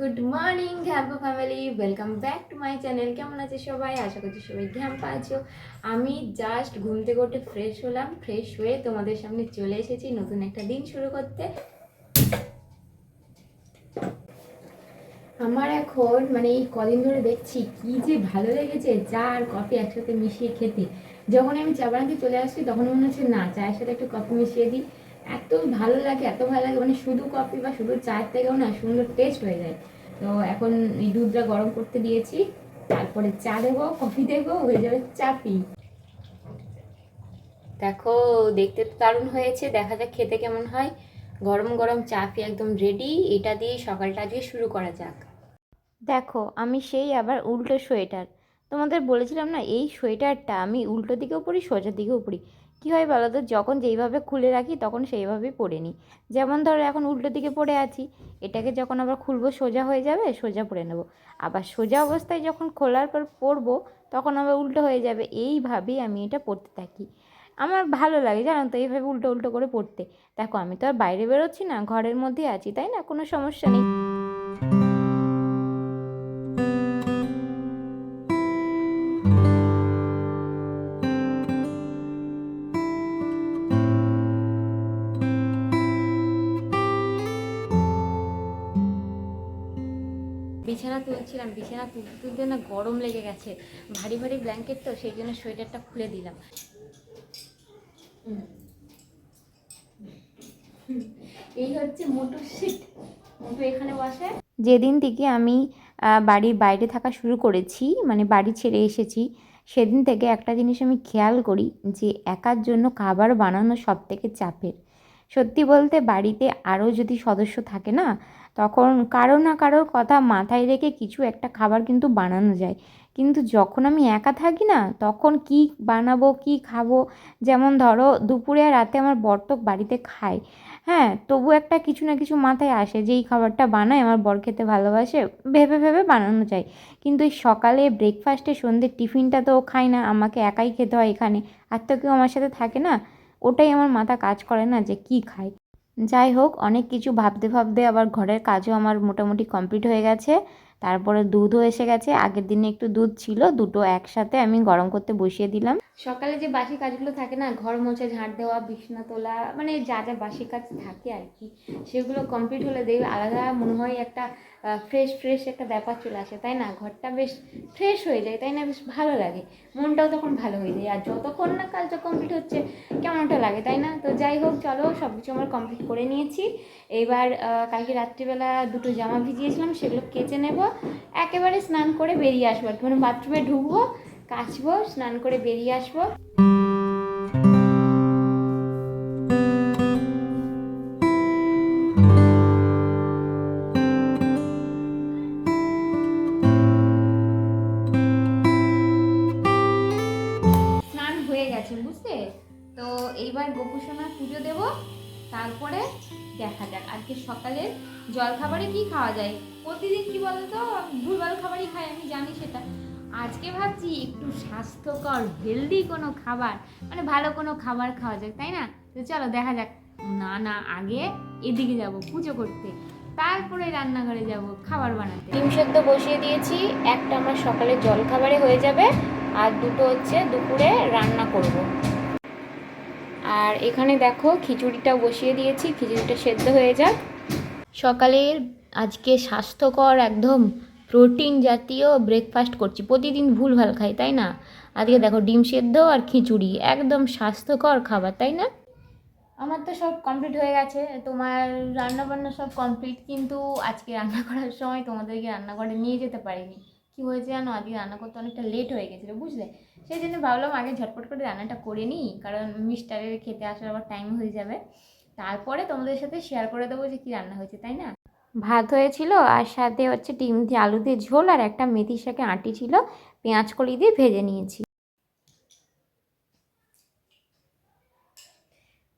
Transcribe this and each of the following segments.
Good morning ঘ্যাম্পা family welcome back to my channel কেমন আছে সবাই? আশা করছি সবাই ঘ্যাম্পা আছো। আমি জাস্ট ঘুম থেকে উঠে ফ্রেশ হলাম ফ্রেশ হয়ে তোমাদের সামনে চলে এসেছি নতুন একটা দিন শুরু করতে। আমার এখন মানে এই কদিন ধরে দেখছি কি যে ভালো লেগেছে, চা আর কফি একসাথে মিশিয়ে খেতে। যখন আমি চা বানাতে চলে আসছি, তখন মনে হচ্ছে, না, চায়ের সাথে একটু কফি মিশিয়ে দিই। এত ভালো লাগে, এত ভালো লাগে মানে শুধু কফি বা শুধু চায়ের থেকেও না, সুন্দর টেস্ট হয়ে যায়। তো এখন এই দুধটা গরম করতে দিয়েছি, তারপরে চা দেবো কফি দেবো, হয়ে যাবে চাপি। দেখো, দেখতে তো দারুণ হয়েছে, দেখা যাক খেতে কেমন হয়। গরম গরম চাপি একদম রেডি এটা দিয়ে সকালটা আজকে শুরু করা যাক। দেখো, আমি সেই আবার উল্টো সোয়েটার। তোমাদের বলেছিলাম না, এই সোয়েটারটা আমি উল্টো দিকেও পরি, সোজা দিকেও পরি। কী হয় বলো তো? যখন যেইভাবে খুলে রাখি, তখন সেইভাবেই পরে নিই। যেমন ধরো, এখন উল্টো দিকে পড়ে আছি, এটাকে যখন আবার খুলবো, সোজা হয়ে যাবে, সোজা পরে নেব। আবার সোজা অবস্থায় যখন খোলার পর পরবো তখন আবার উল্টো হয়ে যাবে। এইভাবেই আমি এটা পড়তে থাকি। আমার ভালো লাগে, জানো তো, এইভাবে উল্টো উল্টো করে পড়তে। দেখো, আমি তো আর বাইরে বেরোচ্ছি না, ঘরের মধ্যে আছি, তাই না? কোনো সমস্যা নেই। বিছানা তুলছিলাম, বিছানা তুলতে তুলতে না গরম লেগে গেছে। ভারী ভারী ব্ল্যাঙ্কেট তো, সেই জন্য সোয়েটারটা খুলে দিলাম। এই হচ্ছে মোটর সিট মোটু এখানে বসে। যেদিন থেকে আমি বাড়ির বাইরে থাকা শুরু করেছি মানে বাড়ি ছেড়ে এসেছি, সেদিন থেকে একটা জিনিস আমি খেয়াল করি যে, একার জন্য খাবার বানানো সব থেকে চাপের। সত্যি বলতে বাড়িতে আরও যদি সদস্য থাকে না তখন কারও না কারোর কথা মাথায় রেখে কিছু একটা খাবার কিন্তু বানানো যায়। কিন্তু যখন আমি একা থাকি না, তখন কি বানাবো, কি খাব? যেমন ধরো, দুপুরে আর রাতে আমার বর বাড়িতে খায়। হ্যাঁ তবু একটা কিছু না কিছু মাথায় আসে যে এই খাবারটা বানায়, আমার বর খেতে ভালোবাসে, ভেবে ভেবে বানানো যায়। কিন্তু এই সকালে ব্রেকফাস্টে সন্ধ্যে টিফিনটা তো খায় না, আমাকে একাই খেতে হয় এখানে, আর তো কেউ আমার সাথে থাকে না, ওটাই আমার মাথা কাজ করে না যে কি খাই যাই হোক অনেক কিছু ভাবতে ভাবতে আবার ঘরের কাজও আমার মোটামুটি কমপ্লিট হয়ে গেছে। তারপরে দুধও এসে গেছে। আগের দিনে একটু দুধ ছিল, দুটো একসাথে আমি গরম করতে বসিয়ে দিলাম। সকালে যে বাসি কাজগুলো থাকে না, ঘর মোছা ঝাঁট দেওয়া, বিছনা তোলা মানে যা যা বাসি কাজ থাকে আর কি, সেগুলো কমপ্লিট হলে দেখবে আলাদা মনে হয় একটা ফ্রেশ ফ্রেশ একটা ব্যাপার চলে আসে, তাই না? ঘরটা বেশ ফ্রেশ হয়ে যায়, তাই না? বেশ ভালো লাগে, মনটাও তখন ভালো হয়ে যায়। আর যতক্ষণ না কাজটা কমপ্লিট হচ্ছে, কেমন একটা লাগে, তাই না? তো যাই হোক, চলো সব কিছু আমার কমপ্লিট করে নিয়েছি। এবার কালকে রাত্রিবেলা দুটো জামা ভিজিয়েছিলাম, সেগুলো কেচে নেব। একেবারে স্নান করে বেরিয়ে আসব আর মানে বাথরুমে ঢুকবো, কাচবো, স্নান করে বেরিয়ে আসব। তো এইবার পুজো দেব, তারপরে দেখা যাক। আজকে সকালে জল খাবারে কি খাওয়া যায়? প্রতিদিন কি বলতো? ভুলভাল খাবারই খাই, আমি জানি সেটা। আজকে ভাবছি একটু স্বাস্থ্যকর হেলদি কোনো খাবার মানে ভালো কোনো খাবার খাওয়া যাক, তাই না? তো চলো দেখা যাক। না না, আগে এদিকে যাব পুজো করতে। তারপরে রান্নাঘরে যাব খাবার বানাতে। ডিম সেদ্ধ বসিয়ে দিয়েছি। একটা আমরা সকালে জল খাবারে হয়ে যাবে। আর দুটো হচ্ছে দুপুরে রান্না করব। আর এখানে দেখো খিচুড়িটা বসিয়ে দিয়েছি। খিচুড়িটা সেদ্ধ হয়ে যাক। সকালের আজকে স্বাস্থ্যকর একদম প্রোটিন জাতীয় ব্রেকফাস্ট করছি। প্রতিদিন ভুলভাল খাই, তাই না? আজকে দেখো ডিম সেদ্ধ আর খিচুড়ি, একদম স্বাস্থ্যকর খাবার, তাই না? আমার তো সব কমপ্লিট হয়ে গেছে, তোমার রান্না বান্না সব কমপ্লিট কিন্তু আজকে রান্না করার সময় তোমাদেরকে রান্নাঘরে নিয়ে যেতে পারিনি। কি হয়েছে জানো? আজকে রান্না করতে অনেকটা লেট হয়ে গেছিল, বুঝলে? সেই জন্য ভাবলাম আগে ঝটপট করে রান্নাটা করে নিই, কারণ মিস্টারের খেতে আসার আবার টাইম হয়ে যাবে। তারপরে তোমাদের সাথে শেয়ার করে দেবো যে কী রান্না হয়েছে, তাই না? ভাত হয়েছিল আর সাথে হচ্ছে ডিম দিয়ে আলু দিয়ে ঝোল আর একটা মেথি শাকে আঁটি ছিল। পেঁয়াজ কলি দিয়ে ভেজে নিয়েছি।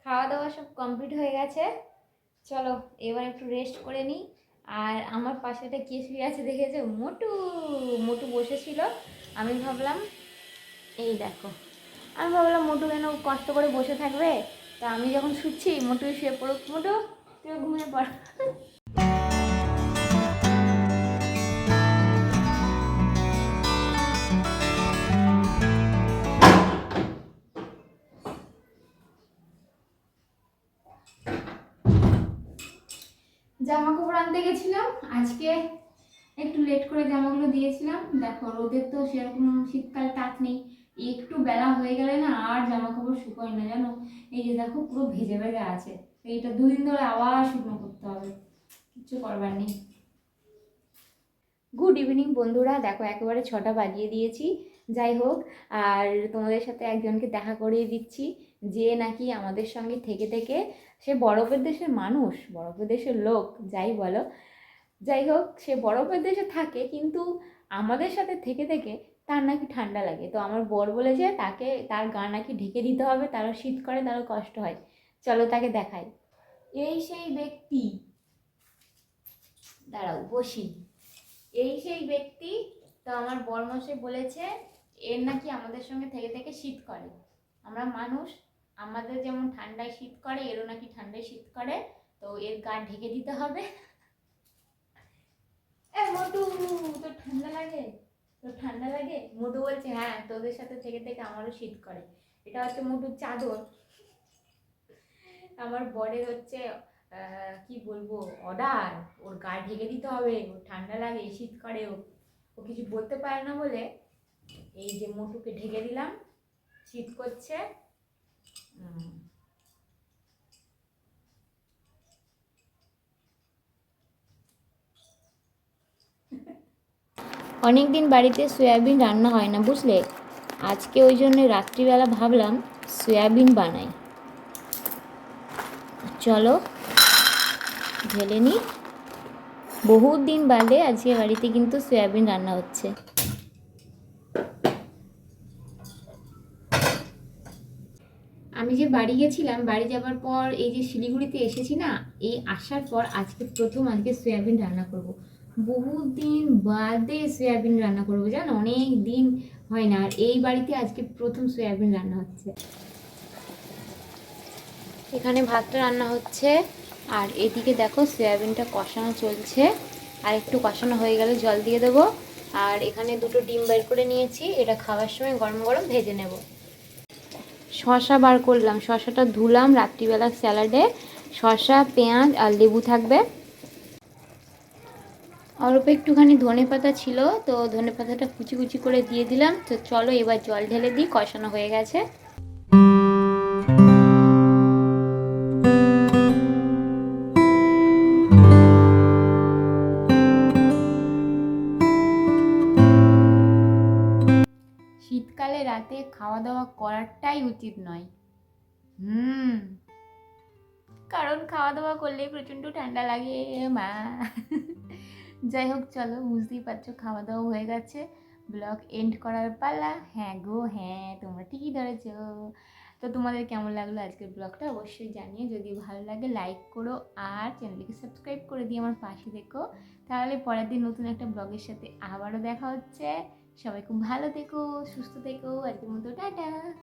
খাওয়া দাওয়া সব কমপ্লিট হয়ে গেছে। চলো, এবার একটু রেস্ট করে নিই। আর আমার পাশে একটা কে শুয়ে আছে, দেখেছে? মোটু মোটু বসেছিল। আমি ভাবলাম, এই দেখো। আমি ভাবলাম, মোটু কেন কষ্ট করে বসে থাকবে? তা আমি যখন শুচ্ছি, মোটু শুয়ে পড়ুক। মোটু তুই ঘুমিয়ে পড়। দিয়েছিলাম আজকে একটু লেট করে জামাগুলো দিয়েছিলাম। দেখো রোদের তো সেরকম শীতকাল টাক নেই। একটু বেলা হয়ে গেলে না আর জামা কাপড় শুকোয় না জানো? এই যে দেখো পুরো ভেজে ভেজে আছে। এইটা দুদিন ধরে আবার শুকনো করতে হবে। কিছু করবার নেই। গুড ইভিনিং বন্ধুরা। দেখো একেবারে ছটা বাজিয়ে দিয়েছি। যাই হোক, আর তোমাদের সাথে একজনকে দেখা করিয়ে দিচ্ছি। যে নাকি আমাদের সঙ্গে থেকে থেকে সে বরফের দেশের মানুষ, বরফের দেশের লোক, যাই বলো। যাই হোক, সে বরফের দেশে থাকে কিন্তু আমাদের সাথে থেকে থেকে তার নাকি ঠান্ডা লাগে। তো আমার বর বলেছে তাকে, তার গা নাকি ঢেকে দিতে হবে, তারও শীত করে, তারও কষ্ট হয়। চলো তাকে দেখাই। এই সেই ব্যক্তি, দাঁড়াও, বসি। এই সেই ব্যক্তি, তো আমার বরমশাই বলেছে, এর নাকি আমাদের সঙ্গে থেকে থেকে শীত করে। আমরা মানুষ আমাদের যেমন ঠান্ডায় শীত করে, এরও নাকি ঠান্ডায় শীত করে, তো এর গা ঢেকে দিতে হবে। তোর ঠান্ডা লাগে? তোর ঠান্ডা লাগে? মোটু বলছে হ্যাঁ তোদের সাথে থেকে থেকে আমারও শীত করে। এটা হচ্ছে মোটুর চাদর। আমার বরের হচ্ছে কি বলব, অর্ডার। ওর গা ঢেকে দিতে হবে, ওর ঠান্ডা লাগে শীত করে ও। ও কিছু বলতে পারে না বলে, এই যে মোটুকে ঢেকে দিলাম, শীত করছে। অনেক দিন বাড়িতে সয়াবিন রান্না হয় না বুঝলে? আজকে ওই জন্য রাত্রিবেলা ভাবলাম সয়াবিন বানাই। চলো, ঢেলে নিই। বহুত দিন বাদে আজকে বাড়িতে কিন্তু সয়াবিন রান্না হচ্ছে। আমি যে বাড়ি গেছিলাম, বাড়ি যাবার পর এই যে শিলিগুড়িতে এসেছি না, এই আসার পর আজকে প্রথম আজকে সয়াবিন রান্না করব। বহুত দিন বাদে সয়াবিন রান্না করব, জানো? অনেক দিন হয় না, আর এই বাড়িতে আজকে প্রথম সয়াবিন রান্না হচ্ছে। এখানে ভাতটা রান্না হচ্ছে, আর এদিকে দেখো সয়াবিনটা কষানো চলছে, আর একটু কষানো হয়ে গেলে জল দিয়ে দেবো। আর এখানে দুটো ডিম বের করে নিয়েছি, এটা খাওয়ার সময় গরম গরম ভেজে নেব। শশা বার করলাম। শশাটা ধুলাম রাত্রিবেলা স্যালাডে। শশা পেঁয়াজ আর লেবু থাকবে। অল্প একটুখানি ধনে পাতা ছিল, তো ধনে পাতাটা কুচি কুচি করে দিয়ে দিলাম। তো চলো এবার জল ঢেলে দিই, কষানো হয়ে গেছে। শীতকালে রাতে খাওয়া দাওয়া করাটাই উচিত নয়। হুম। কারণ খাওয়া দাওয়া করলে প্রচণ্ড ঠান্ডা লাগে মা। যাই হোক চলো বুঝতেই পারছ খাওয়া দাওয়া হয়ে গেছে। ব্লগ এন্ড করার পালা। হ্যাঁ গো হ্যাঁ তোমরা ঠিকই ধরেছো। তো তোমাদের কেমন লাগল আজকের ব্লগটা? অবশ্যই জানিয়ে যদি ভালো লাগে লাইক করো আর চ্যানেলটিকে সাবস্ক্রাইব করে দিয়ে আমার পাশে দেখো তাহলে পরের দিন নতুন একটা ব্লগের সাথে আবারও দেখা হচ্ছে। সবাই খুব ভালো থেকো সুস্থ থেকো আজকের মতো টাটা